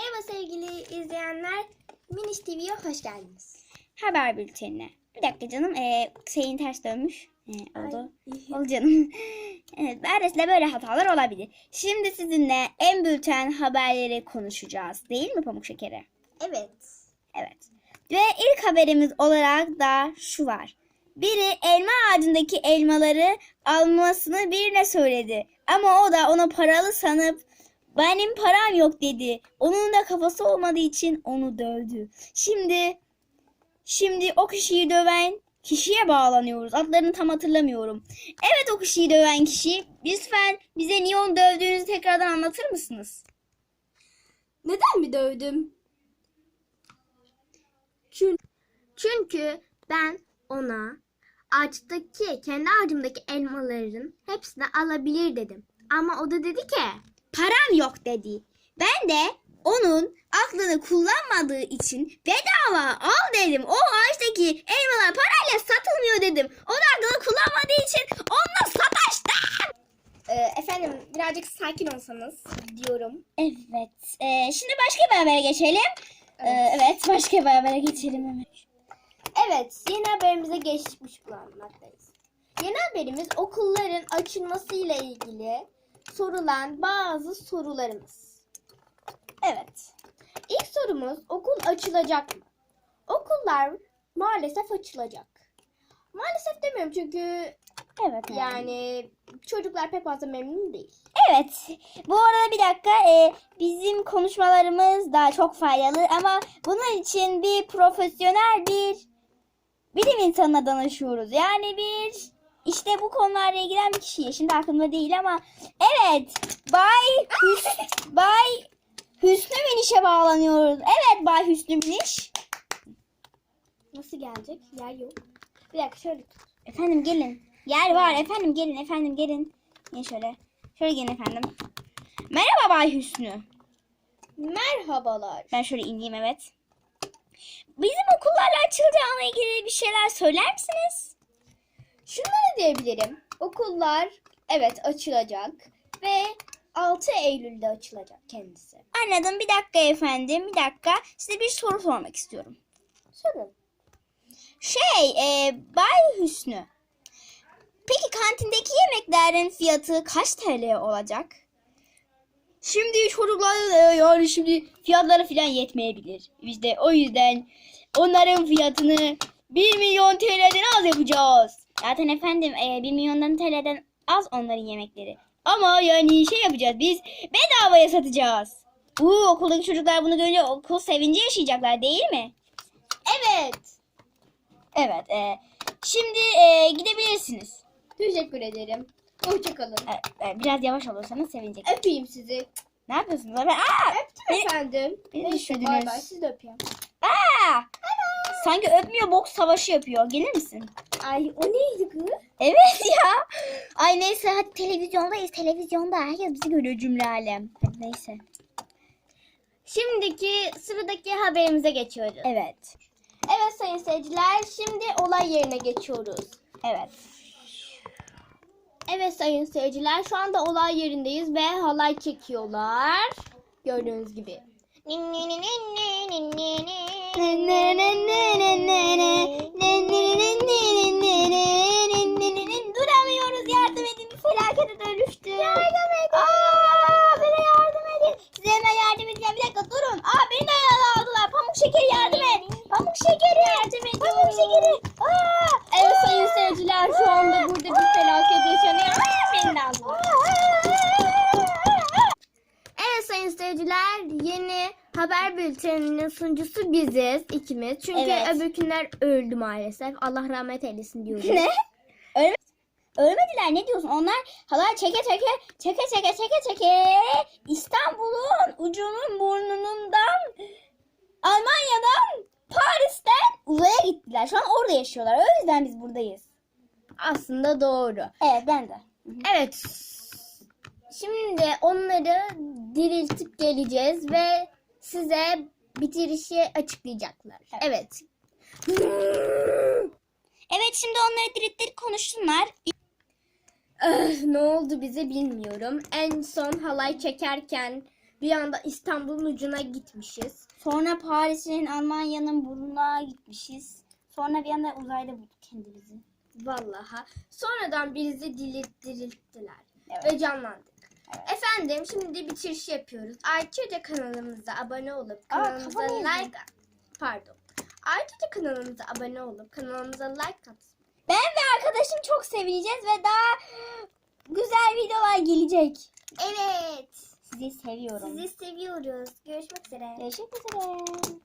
Merhaba sevgili izleyenler. Miniş TV'ye hoş geldiniz. Haber bültenine. Bir dakika canım. Ee, şeyin ters dönmüş. Ee, oldu. Ay. Oldu canım. evet, Beres'le böyle hatalar olabilir. Şimdi sizinle en bülten haberleri konuşacağız. Değil mi Pamuk Şekeri? Evet. Evet. Ve ilk haberimiz olarak da şu var. Biri elma ağacındaki elmaları almasını birine söyledi. Ama o da ona paralı sanıp benim param yok dedi. Onun da kafası olmadığı için onu dövdü. Şimdi şimdi o kişiyi döven kişiye bağlanıyoruz. Adlarını tam hatırlamıyorum. Evet o kişiyi döven kişi. Lütfen bize niye onu dövdüğünüzü tekrardan anlatır mısınız? Neden mi dövdüm? Çünkü, ben ona ağaçtaki, kendi ağacımdaki elmaların hepsini alabilir dedim. Ama o da dedi ki param yok dedi. Ben de onun aklını kullanmadığı için bedava al dedim. O ağaçtaki elmalar parayla satılmıyor dedim. O da aklını kullanmadığı için onunla sataştım. "Ee, efendim birazcık sakin olsanız diyorum. Evet. e, şimdi başka bir habere geçelim. E, evet başka bir habere geçelim hemen. Evet, yeni haberimize geçmiş bulunmaktayız. Yeni haberimiz okulların açılmasıyla ilgili sorulan bazı sorularımız. Evet. İlk sorumuz okul açılacak mı? Okullar maalesef açılacak. Maalesef demiyorum çünkü Evet. yani çocuklar pek fazla memnun değil. Evet. Bu arada bir dakika. e, bizim konuşmalarımız da çok faydalı ama bunun için bir profesyonel bir bilim insanına danışıyoruz. Yani bir işte bu konularla ilgilen bir kişiye. Şimdi aklımda değil ama evet. Bay Hüs- Bay Hüsnü Miniş'e bağlanıyoruz. Evet Bay Hüsnü Miniş. Nasıl gelecek? Yer yok. Bir dakika şöyle tut. Efendim gelin. Yer var efendim gelin efendim gelin. Gelin şöyle. Şöyle gelin efendim. Merhaba Bay Hüsnü. Merhabalar. Ben şöyle ineyim evet. Bizim okullarla açılacağına ilgili bir şeyler söyler misiniz? Şunları diyebilirim. Okullar evet açılacak ve 6 Eylül'de açılacak kendisi. Anladım. Bir dakika efendim. Bir dakika. Size bir soru sormak istiyorum. Sorun. Şey, e, Bay Hüsnü. Peki kantindeki yemeklerin fiyatı kaç TL olacak? Şimdi çocuklar e, yani şimdi fiyatları falan yetmeyebilir. Biz de o yüzden onların fiyatını 1 milyon TL'den az yapacağız. Zaten efendim e, 1 milyondan TL'den az onların yemekleri. Ama yani şey yapacağız biz bedavaya satacağız. Uuu okuldaki çocuklar bunu görünce okul sevinci yaşayacaklar değil mi? Evet. Evet. e, şimdi e, gidebilirsiniz. Teşekkür ederim. Hoşçakalın. E, e, biraz yavaş olursanız sevinecek. Öpeyim sizi. Ne yapıyorsunuz? Ben, aa! Öptüm Beni- efendim. beni düşürdünüz. Bay bay siz de öpeyim. Aa! Sanki öpmüyor boks savaşı yapıyor. Gelir misin? Ay o neydi kız? Evet ya. Ay neyse hadi televizyondayız. Televizyonda herkes bizi görüyor cümle alem. Hadi neyse. Şimdiki sıradaki haberimize geçiyoruz. Evet. Evet sayın seyirciler şimdi olay yerine geçiyoruz. Evet. Evet sayın seyirciler şu anda olay yerindeyiz ve halay çekiyorlar. Gördüğünüz gibi. Duramıyoruz yardım edin. Felakete dönüştü. Yardım edin. Aa, bana yardım edin. Size hemen yardım edeceğim. Bir dakika durun. Aa beni de aldılar. Pamuk şekeri yardım et. Pamuk şekeri. Yardım et. Pamuk şekeri. Aa. Evet sayın seyirciler şu anda burada bir felaket yaşanıyor. Aa, beni de aldılar. Evet sayın seyirciler yeni haber bülteninin sunucusu biziz ikimiz. Çünkü Evet. öbürküler öldü maalesef. Allah rahmet eylesin diyoruz. Ne? Ölme Ölmediler ne diyorsun? Onlar halay çeke çeke çeke çeke çeke çeke İstanbul'un ucunun burnundan Almanya'dan Paris'ten uzaya gittiler. Şu an orada yaşıyorlar. O yüzden biz buradayız. Aslında doğru. Evet ben de. Evet. Şimdi onları diriltip geleceğiz ve size bitirişi açıklayacaklar. Evet. Evet şimdi onları dirittirip konuşsunlar. Ah, ne oldu bize bilmiyorum. En son halay çekerken bir anda İstanbul'un ucuna gitmişiz. Sonra Paris'in, Almanya'nın burnuna gitmişiz. Sonra bir anda uzayda bulduk kendimizi. Vallaha. Sonradan bizi dirilttiler Evet. ve canlandık. Efendim şimdi bitiriş yapıyoruz. Ayrıca kanalımıza abone olup Aa, kanalımıza yedim. like. Pardon. Ayrıca kanalımıza abone olup kanalımıza like at. Ben ve arkadaşım çok sevineceğiz ve daha güzel videolar gelecek. Evet. Sizi seviyorum. Sizi seviyoruz. Görüşmek üzere. Görüşmek üzere.